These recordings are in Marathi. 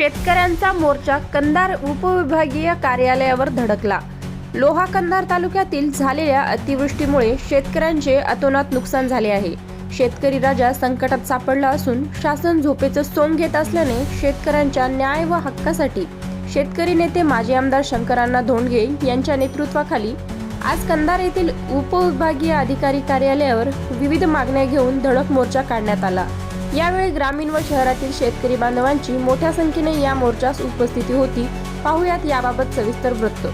शेतकऱ्यांचा मोर्चा कंधार उपविभागीय कार्यालयावर धडकला. लोहा कंधार तालुक्यातील झालेल्या अतिवृष्टीमुळे शेतकऱ्यांचे अतोनात नुकसान झाले आहे. शेतकरी राजा संकटात सापडला असून शासन झोपेचं सोंग घेत असल्याने शेतकऱ्यांच्या न्याय व हक्कासाठी शेतकरी नेते माजी आमदार शंकरांना धोंडगे यांच्या नेतृत्वाखाली आज कंधार येथील उपविभागीय अधिकारी कार्यालयावर विविध मागण्या घेऊन धडक मोर्चा काढण्यात आला. यावेळी ग्रामीण व शहरातील शेतकरी बांधवांची मोठ्या संख्येने या मोर्चास उपस्थिती होती. पाहुयात याबाबत सविस्तर वृत्त.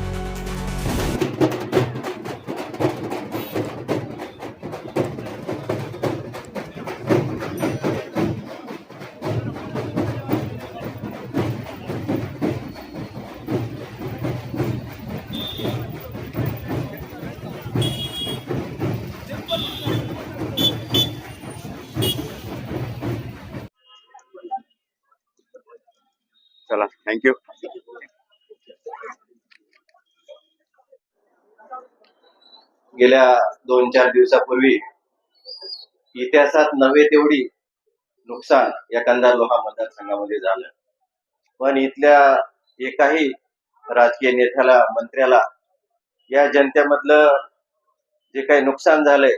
थँक्यू गेल्या दोन चार दिवसापूर्वी इतिहासात नव्हे तेवढी नुकसान या कंदा लोहा मतदारसंघामध्ये झालं. पण इथल्या एकाही राजकीय नेत्याला मंत्र्याला या जनतेमधलं जे काही नुकसान झालंय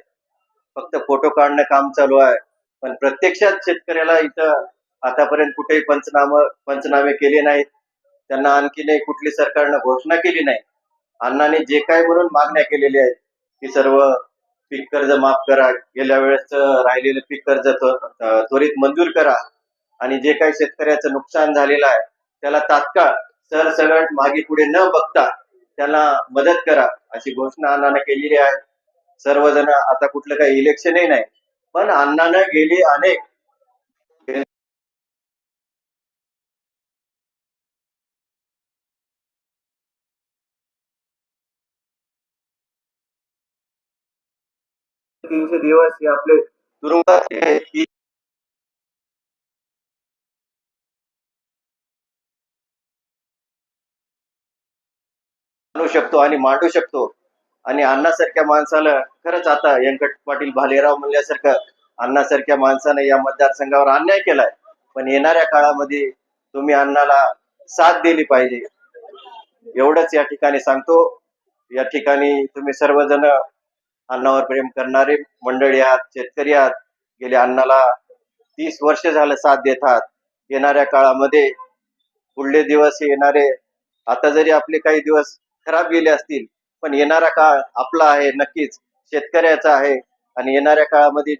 फक्त फोटो काढणं काम चालू आहे. पण प्रत्यक्षात शेतकऱ्याला इथं आतापर्यंत कुठेही पंचनाम पंचनामे केले नाहीत. त्यांना आणखीनही कुठली सरकारनं घोषणा केली नाही. अण्णाने जे काय म्हणून मागण्या केलेल्या आहेत की सर्व पीक कर्ज माफ करा. गेल्या वेळेस राहिलेलं पीक कर्ज त्वरित मंजूर करा. आणि जे काही शेतकऱ्याचं नुकसान झालेलं आहे त्याला तात्काळ सरसगट मागे पुढे न बघता त्याला मदत करा अशी घोषणा अण्णाने केलेली आहे. सर्वजण आता कुठलं काही इलेक्शनही नाही. पण अण्णानं गेली अनेक तीनशे दिवस हे आपले तुरुंगात शकतो आणि मांडू शकतो. आणि अण्णासारख्या माणसाला खरंच आता व्यंकट पाटील भालेराव म्हणल्यासारखं अण्णासारख्या माणसाने या मतदारसंघावर अन्याय केलाय. पण येणाऱ्या काळामध्ये तुम्ही अण्णाला साथ दिली पाहिजे. एवढंच या ठिकाणी सांगतो. या ठिकाणी तुम्ही सर्वजण अन्नावर प्रेम करणारे मंडळी आहात शेतकरी आहात गेल्या अन्नाला तीस वर्ष झालं साथ देतात येणाऱ्या काळामध्ये पुढले दिवस येणारे आता जरी आपले काही दिवस खराब गेले असतील पण येणारा काळ आपला आहे नक्कीच शेतकऱ्याचा आहे. आणि येणाऱ्या काळामध्ये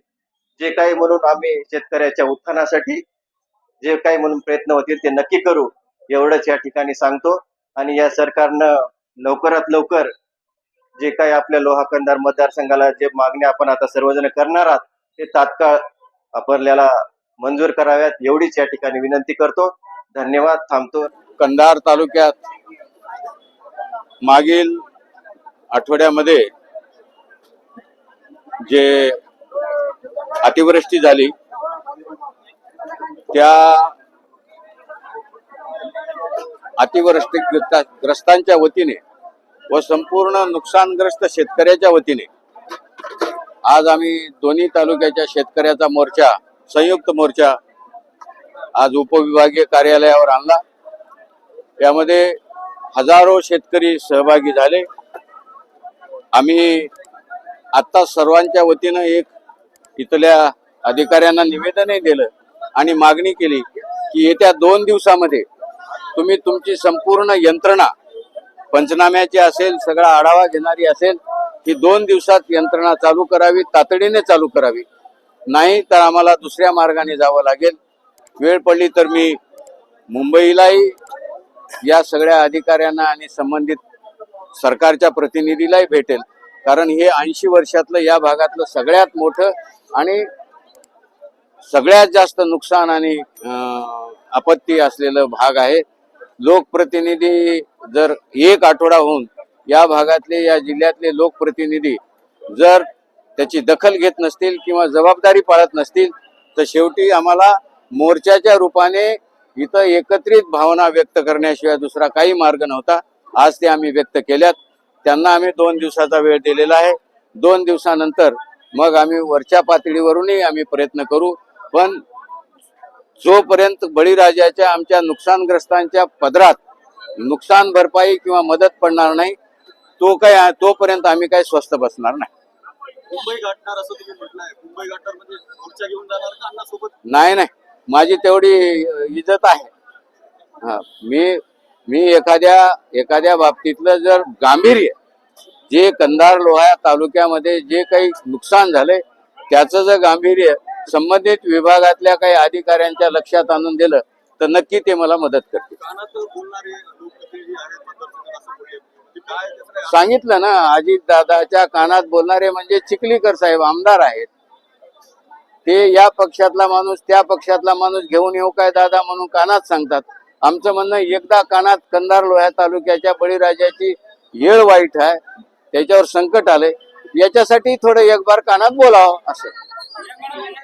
जे काही म्हणून आम्ही शेतकऱ्याच्या उत्थानासाठी जे काही म्हणून प्रयत्न होतील ते नक्की करू एवढंच या ठिकाणी सांगतो. आणि या सरकारनं लवकरात लवकर जे काही आपल्या लोहाकंदार मतदारसंघाला जे मागण्या आपण आता सर्वजण करणार आहात ते तात्काळ आपल्याला मंजूर कराव्यात. एवढीच या ठिकाणी विनंती करतो. धन्यवाद. थांबतो. कंधार तालुक्यात मागील आठवड्यामध्ये जे अतिवृष्टी झाली त्या अतिवृष्टी ग्रस्तांच्या वतीने व संपूर्ण नुकसानग्रस्त शेतकऱ्याच्या वतीने. आज आम्ही दोन्ही तालुक्याच्या शेतकऱ्याचा मोर्चा संयुक्त मोर्चा आज उपविभागीय कार्यालयावर आणला. यामध्ये हजारो शेतकरी सहभागी झाले. आम्ही आता सर्वांच्या वतीनं एक इथल्या अधिकाऱ्यांना निवेदनही दिलं आणि मागणी केली की येत्या दोन दिवसामध्ये तुम्ही तुमची संपूर्ण यंत्रणा पंचनाम्याची असेल सगळा आढावा घेणारी असेल ही दोन दिवसात यंत्रणा चालू करावी तातडीने चालू करावी. नाही तर आम्हाला दुसऱ्या मार्गाने जावं लागेल. वेळ पडली तर मी मुंबईलाही या सगळ्या अधिकाऱ्यांना आणि संबंधित सरकारच्या प्रतिनिधीलाही भेटेल. कारण हे ऐंशी वर्षातलं या भागातलं सगळ्यात मोठं आणि सगळ्यात जास्त नुकसान आणि आपत्ती असलेलं भाग आहे. लोकप्रतिनिधी जर एक आठवडा होऊन या भागातले या जिल्ह्यातले लोकप्रतिनिधी जर त्याची दखल घेत नसतील किंवा जबाबदारी पाळत नसतील तर शेवटी आम्हाला मोर्चाच्या रूपाने इथं एकत्रित भावना व्यक्त करण्याशिवाय दुसरा काही मार्ग नव्हता. आज ते आम्ही व्यक्त केल्यात. त्यांना आम्ही दोन दिवसाचा वेळ दिलेला आहे. दोन दिवसानंतर मग आम्ही वरच्या पातळीवरूनही आम्ही प्रयत्न करू. पण जोपर्यंत बळीराजाच्या आमच्या नुकसानग्रस्तांच्या पदरात नुकसान भरपाई किंवा मदत पडणार नाही. तो काय तोपर्यंत आम्ही काय स्वस्त बसणार नाही. मुंबई गाठणार असं तुम्ही म्हटलंय. मुंबई गाठणार म्हणजे मोर्चा घेऊन जाणार का अण्णा सोबत नाही नाही. माझी तेवढी इज्जत आहे. हा मी मी एखाद्या एखाद्या बाबतीतलं जर गांभीर्य जे कंधार लोहा तालुक्यामध्ये जे काही नुकसान झालंय त्याचं जर गांभीर्य संबंधित विभागातल्या काही अधिकाऱ्यांच्या लक्षात आणून दिलं तर नक्की ते मला मदत करतील. सांगितलं ना अजित दादाच्या कानात बोलणारे म्हणजे चिखलीकर साहेब आमदार आहेत. ते या पक्षातला माणूस त्या पक्षातला माणूस घेऊन येऊ काय दादा म्हणून कानात सांगतात. आमचं म्हणणं एकदा कानात कंधार लोह्या तालुक्याच्या बळीराजाची येळ वाईट आहे त्याच्यावर संकट आलंय. याच्यासाठी थोडं एक बार कानात बोलावं असं.